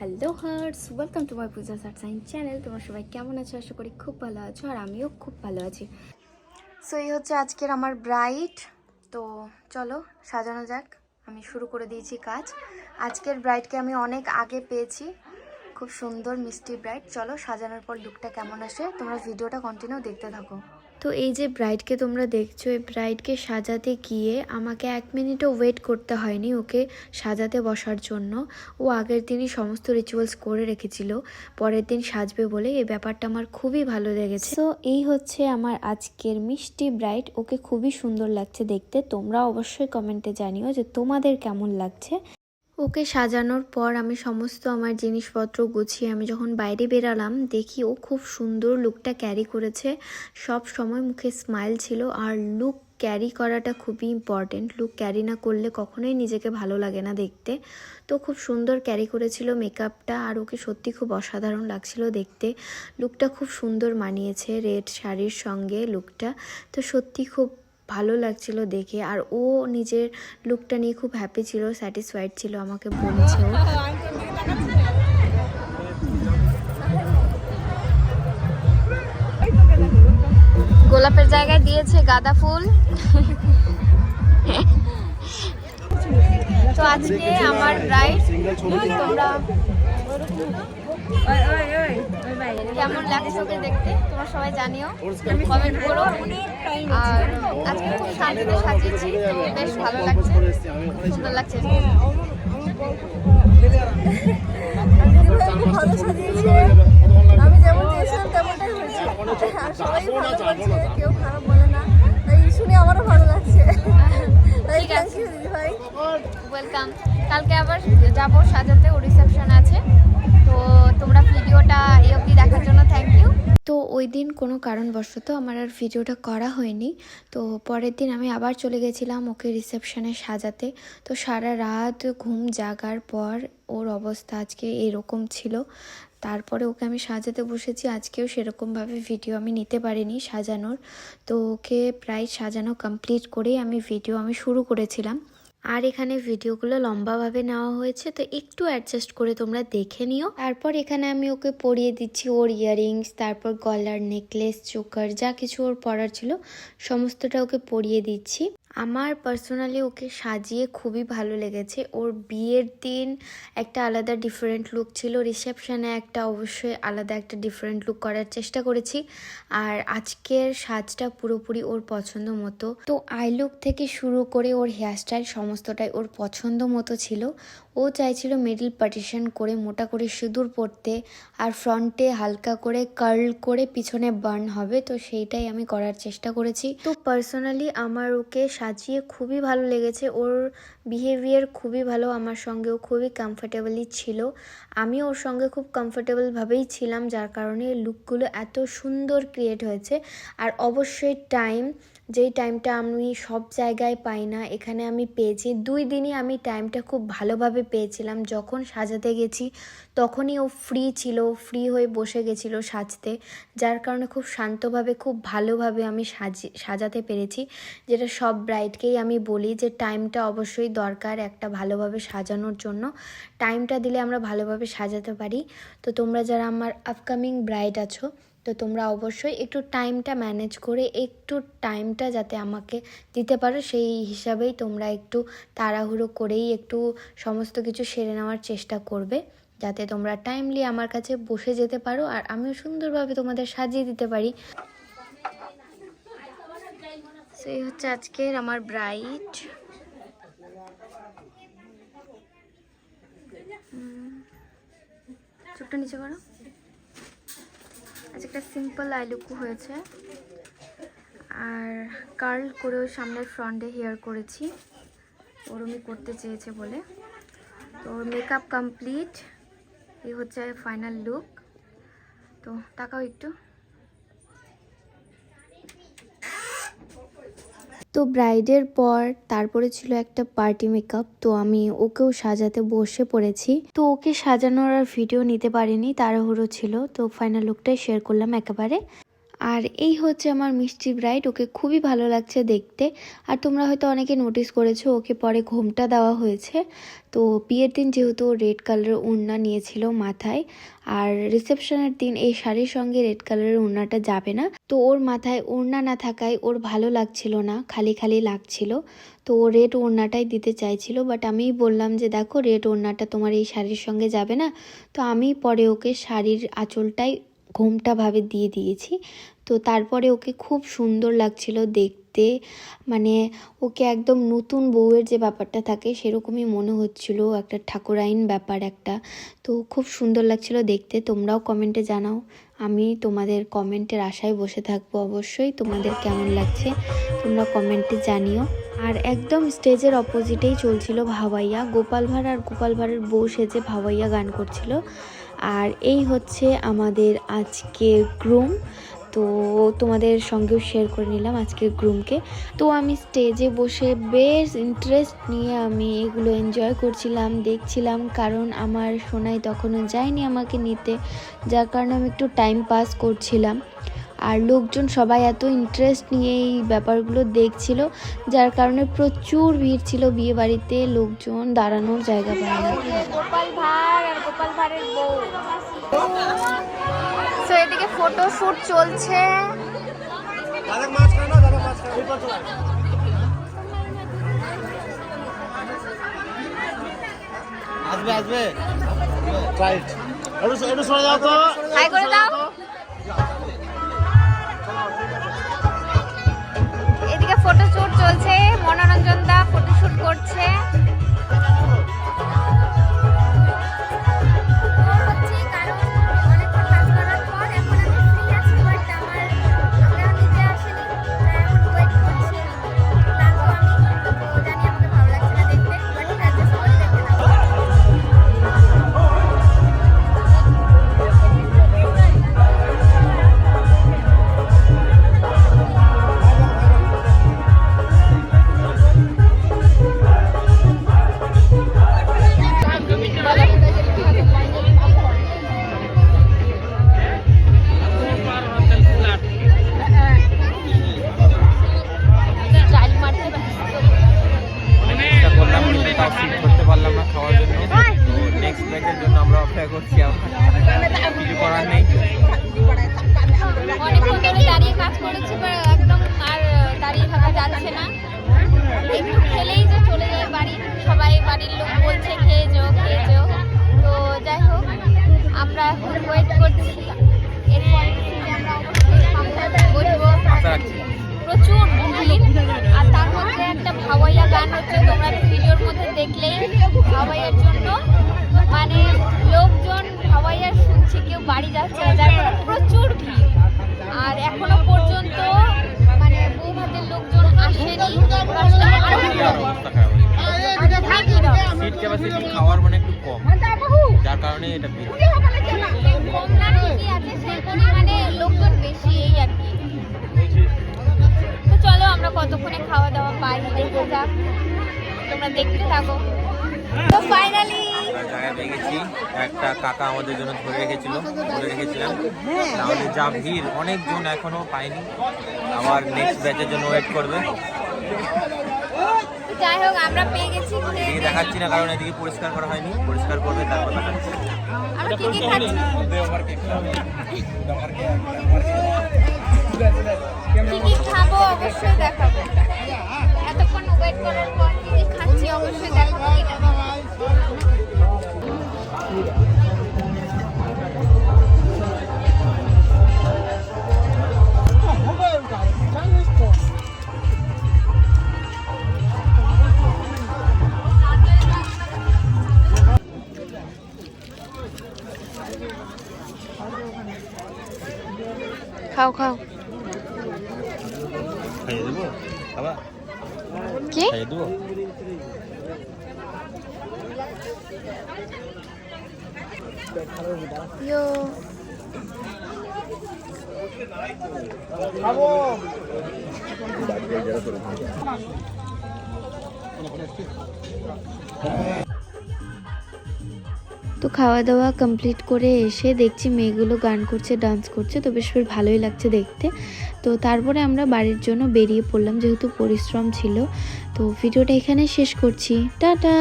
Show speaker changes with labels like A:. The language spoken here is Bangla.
A: Hello hearts welcome to my Puja সার সাইন চ্যানেল তোমার সবাই কেমন আছো? আশা করি খুব ভালো আছো আর আমিও খুব ভালো আছি। সো এই হচ্ছে আজকের আমার ব্রাইট তো চলো, সাজানো যাক। আমি শুরু করে দিয়েছি কাজ। আজকের ব্রাইটকে আমি অনেক আগে পেয়েছি। খুব সুন্দর, মিষ্টি ব্রাইট চলো, সাজানোর পর লুকটা কেমন আসে? তোমরা ভিডিওটা কন্টিনিউ দেখতে থাকো। তো এই যে ব্রাইডকে তোমরা দেখছ, এই ব্রাইডকে সাজাতে গিয়ে আমাকে এক মিনিটও ওয়েট করতে হয়নি ওকে সাজাতে বসার জন্য। ও আগের দিনই সমস্ত রিচুয়ালস করে রেখেছিল, পরের দিন সাজবে বলে এই ব্যাপারটা আমার খুবই ভালো লেগেছে। তো এই হচ্ছে আমার আজকের মিষ্টি ব্রাইড ওকে খুবই সুন্দর লাগছে দেখতে। তোমরা অবশ্যই কমেন্টে জানিও যে তোমাদের কেমন লাগছে। ওকে সাজানোর পর আমি সমস্ত আমার জিনিসপত্র গুছিয়ে আমি যখন বাইরে বেরালাম, দেখি ও খুব সুন্দর লুকটা ক্যারি করেছে। সব সময় মুখে স্মাইল ছিল আর লুক ক্যারি করাটা খুবই ইম্পর্টেন্ট লুক ক্যারি না করলে কখনোই নিজেকে ভালো লাগে না দেখতে। তো খুব সুন্দর ক্যারি করেছিল মেকআপটা আর ওকে সত্যি খুব অসাধারণ লাগছিল দেখতে। লুকটা খুব সুন্দর মানিয়েছে রেড শাড়ির সঙ্গে লুকটা তো সত্যি খুব ভালো লাগছিল দেখে আর ও নিজের লুকটা নিয়ে খুব হ্যাপি ছিল স্যাটিসফাইড ছিল, আমাকে বলেছে গোলাপের জায়গায় দিয়েছে গাঁদা ফুল। তো আজকে আমার ব্রাইড তোমরা কেমন লাগছে ওকে দেখতে? তোমরা সবাই জানিও। কমেন্ট করো। আর আজকে খুব শান্তিতে সাজিয়েছি তো বেশ ভালো লাগছে। সুন্দর লাগছে।
B: সাজিয়েছে। আমি যেমন চেয়েছিলাম তেমনটাই হয়েছে। সবাই ভালো বলছে কেউ খারাপ বলে না। তাই শুনে আমারও ভালো লাগছে। তাই
A: ঠিক
B: থ্যাংক ইউ দিদি ভাই।
A: ওয়েলকাম কালকে আবার যাব সাজাতে ও রিসেপশন আছে। তোমরা ভিডিওটা এই অবধি দেখার জন্য থ্যাংক ইউ তো ওই দিন কোনো কারণবশত আমার আর ভিডিওটা করা হয়নি। তো পরের দিন আমি আবার চলে গেছিলাম ওকে রিসেপশনে সাজাতে। তো সারা রাত ঘুম জাগার পর ওর অবস্থা আজকে এরকম ছিল। তারপরে ওকে আমি সাজাতে বসেছি। আজকেও সেরকমভাবে ভিডিও আমি নিতে পারিনি সাজানোর। তো ওকে প্রায় সাজানো কমপ্লিট করেই আমি ভিডিও আমি শুরু করেছিলাম। আর এখানে ভিডিওগুলো লম্বাভাবে নেওয়া হয়েছে, তো একটু অ্যাডজাস্ট করে তোমরা দেখে নিও। তারপর এখানে আমি ওকে পরিয়ে দিচ্ছি ওর ইয়ারিংস তারপর গলার নেকলেস চোকার, যা কিছু ওর পরার ছিল, সমস্তটা ওকে পরিয়ে দিচ্ছি। আমার পার্সোনালি ওকে সাজিয়ে খুবই ভালো লেগেছে। ওর বিয়ের দিন একটা আলাদা ডিফারেন্ট লুক ছিল। রিসেপশানে একটা অবশ্যই আলাদা একটা ডিফারেন্ট লুক করার চেষ্টা করেছি। আর আজকের সাজটা পুরোপুরি ওর পছন্দ মতো। তো আই লুক থেকে শুরু করে ওর হেয়ারস্টাইল সমস্তটাই ওর পছন্দ মতো ছিল। ও চাইছিল মিডল পার্টিশন করে মোটা করে সিঁদুর পরতে আর ফ্রন্টে হালকা করে কার্ল করে পিছনে বার্ন হবে, তো সেইটাই আমি করার চেষ্টা করেছি। তো পার্সোনালি আমার ওকে সাজিয়ে খুবই ভালো লেগেছে, ওর বিহেভিয়ার খুবই ভালো, আমার সঙ্গেও খুবই কমফোর্টেবলই ছিল। আমি ওর সঙ্গে খুব কমফোর্টেবলভাবেই ছিলাম, যার কারণে লুকগুলো এত সুন্দর ক্রিয়েট হয়েছে। আর অবশ্যই টাইম যেই টাইমটা আমি সব জায়গায় পাই না, এখানে আমি পেয়েছি। দুই দিনই আমি টাইমটা খুব ভালোভাবে পেয়েছিলাম। যখন সাজাতে গেছি, তখনই ও ফ্রি ছিল। ফ্রি হয়ে বসে গেছিল সাজতে, যার কারণে খুব শান্তভাবে, খুব ভালোভাবে আমি সাজি, সাজাতে পেরেছি। যেটা সব ব্রাইডকেই আমি বলি যে টাইমটা অবশ্যই দরকার একটা ভালোভাবে সাজানোর জন্য। টাইমটা দিলে আমরা ভালোভাবে সাজাতে পারি। তো তোমরা যারা আমার আপকামিং ব্রাইড আছো তো তোমরা অবশ্যই একটু টাইমটা ম্যানেজ করে, একটু টাইমটা যাতে আমাকে দিতে পারো, সেই হিসাবেই তোমরা একটু তাড়াহুড়ো করেই একটু সমস্ত কিছু সেরে নেওয়ার চেষ্টা করবে, যাতে তোমরা টাইমলি আমার কাছে বসে যেতে পারো আর আমিও সুন্দরভাবে তোমাদের সাজিয়ে দিতে পারি। সেই হচ্ছে আজকের আমার ব্রাইট চোখটা নিচে করো। আজ একটা সিম্পল আইলুকু হয়েছে। আর কার্ল করেও সামনের ফ্রন্টে হেয়ার করেছি। ওরমই করতে চেয়েছে বলে। তো মেকআপ কমপ্লিট এই হচ্ছে ফাইনাল লুক তো তাকাও একটু। তো ব্রাইডের পর তারপরে ছিল একটা পার্টি মেকআপ, তো আমি ওকেও সাজাতে বসে পড়েছি। তো ওকে সাজানোর আর ভিডিও নিতে পারিনি, তাড়াহুড়ো ছিল, তো ফাইনাল লুকটাই শেয়ার করলাম একেবারে। আর এই হচ্ছে আমার মিষ্টি ব্রাইড ওকে খুবই ভালো লাগছে দেখতে। আর তোমরা হয়তো অনেকে নোটিস করেছ, ওকে পরে ঘোমটা দেওয়া হয়েছে। তো বিয়ের দিন যেহেতু রেড কালারের ওড়না নিয়েছিল মাথায়, আর রিসেপশনের দিন এই শাড়ির সঙ্গে রেড কালারের ওড়নাটা যাবে না। তো ওর মাথায় ওড়না না থাকায় ওর ভালো লাগছিল না, খালি খালি লাগছিল। তো ও রেড ওড়নাটাই দিতে চাইছিল বাট আমি বললাম যে, দেখো রেড ওড়নাটা তোমার এই শাড়ির সঙ্গে যাবে না। তো আমি পরে ওকে শাড়ির আঁচলটাই ঘোমটাভাবে দিয়ে দিয়েছি। তো তারপরে ওকে খুব সুন্দর লাগছিল দেখতে। মানে ওকে একদম নতুন বউয়ের যে ব্যাপারটা থাকে সেরকমই মনে হচ্ছিল। একটা ঠাকুরাইন ব্যাপার একটা। তো খুব সুন্দর লাগছিল দেখতে। তোমরাও কমেন্টে জানাও। আমি তোমাদের কমেন্টের আশায় বসে থাকব অবশ্যই। তোমাদের কেমন লাগছে তোমরা কমেন্টে জানিও। আর একদম স্টেজের অপোজিটেই চলছিল ভাওয়াইয়া। গোপাল ভাঁড় আর গোপাল ভাঁড়ের বউ সেজে ভাওয়াইয়া গান করছিল। আর এই হচ্ছে আমাদের আজকের গ্রুম তো তোমাদের সঙ্গেও শেয়ার করে নিলাম আজকের গ্রুমকে তো আমি স্টেজে বসে বেশ ইন্টারেস্ট নিয়ে আমি এগুলো এনজয় করছিলাম, দেখছিলাম। কারণ আমার সোনাই তখনও যায়নি আমাকে নিতে, যার কারণে আমি একটু টাইম পাস করছিলাম। আর লোকজন সবাই এত ইন্টারেস্ট নিয়ে এই ব্যাপারগুলো দেখছিল, যার কারণে প্রচুর ভিড় ছিল বিয়ে বাড়িতে লোকজন দাঁড়ানোর জায়গা পায় না বউ। তো এদিকে ফটো শুট চলছে।
C: আসবে আসবে। রাইট একটু একটু সরে যাও তো।
A: হাই করে দাও। এদিকে ফটো শুট চলছে মনোরঞ্জন দা ফটো শুট করছে।
D: আমরা অপেক্ষা করছি আবার কিছু
A: বাড়ি যাচ্ছে যার ফলে প্রচুর ভিড়। আর এখনও পর্যন্ত মানে বউ ভাতের লোকজন আসেনি।
D: সিট ক্যাপাসিটি খাওয়ার মানে একটু কম। যার কারণে এটা ভিড়।
A: কম না ঠিকই আছে সেই পরিমাণে লোকজন বেশি এই আর কি। তো চলো আমরা কতক্ষণে খাওয়া দাওয়া পাই দেখে যাক। তোমরা দেখতে থাকো। তো ফাইনালি
D: আমরা জায়গায় গেছি। একটা কাকা আমাদের জন্য ধরে রেখেছিল ধরে রেখেছিলাম। তাহলে যা ভিড় অনেকজন এখনও পায়নি। আবার নেক্সট ব্যাচের জন্য ওয়েট করবে।
A: যাই হোক আমরা পেয়ে গেছি।
D: এদিকে দেখাচ্ছি না কারণ এদিকে পরিষ্কার করা হয়নি। পরিষ্কার করবে তারপর দেখাচ্ছি।
A: আমরা কি কি খাচ্ছি? কি কি খাব অবশ্যই দেখাবো। এতক্ষণ ওয়েট করার পর কি কি খাচ্ছি অবশ্যই দেখাবো খাও খাও।
D: খাইয়ে দেবো? খাবা?
A: কি ইয়ো। তো খাওয়া দাওয়া কমপ্লিট করে এসে দেখছি মেয়েগুলো গান করছে ডান্স করছে, তো বেশ বেশ ভালোই লাগছে দেখতে। তো তারপরে আমরা বাড়ির জন্য বেরিয়ে পড়লাম যেহেতু পরিশ্রম ছিল। তো ভিডিওটা এখানে শেষ করছি। টাটা!